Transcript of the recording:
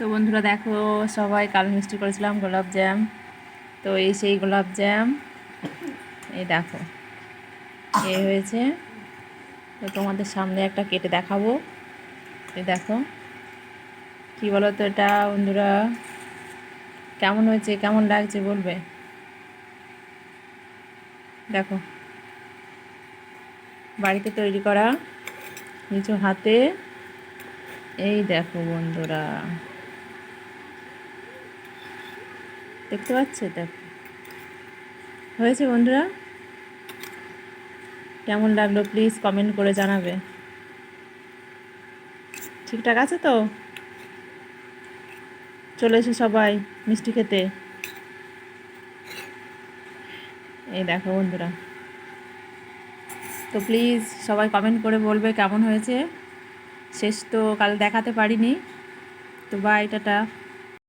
তো বন্ধুরা দেখো, সবাই কাল মিষ্টি করেছিলাম, গোলাপ জ্যাম। তো এই সেই গোলাপ জ্যাম, এই দেখো এই হয়েছে। তো তোমাদের সামনে একটা কেটে দেখাবো। এই দেখো, কি বলো তো এটা, বন্ধুরা? কেমন হয়েছে, কেমন লাগছে বলবে? দেখো, বাড়িতে তৈরি করা কিছু হাতে। এই দেখো বন্ধুরা। দেখতে পাচ্ছে দেখো হয়েছে বন্ধুরা? কেমন লাগল প্লিজ কমেন্ট করে জানাবে। ঠিকঠাক আছে তো? চলে এসো সবাই মিষ্টি খেতে। এই দেখো বন্ধুরা। তো প্লিজ সবাই কমেন্ট করে বলবে কেমন হয়েছে। শেষ তো কাল দেখাতে পারিনি। তো বাই টাটা।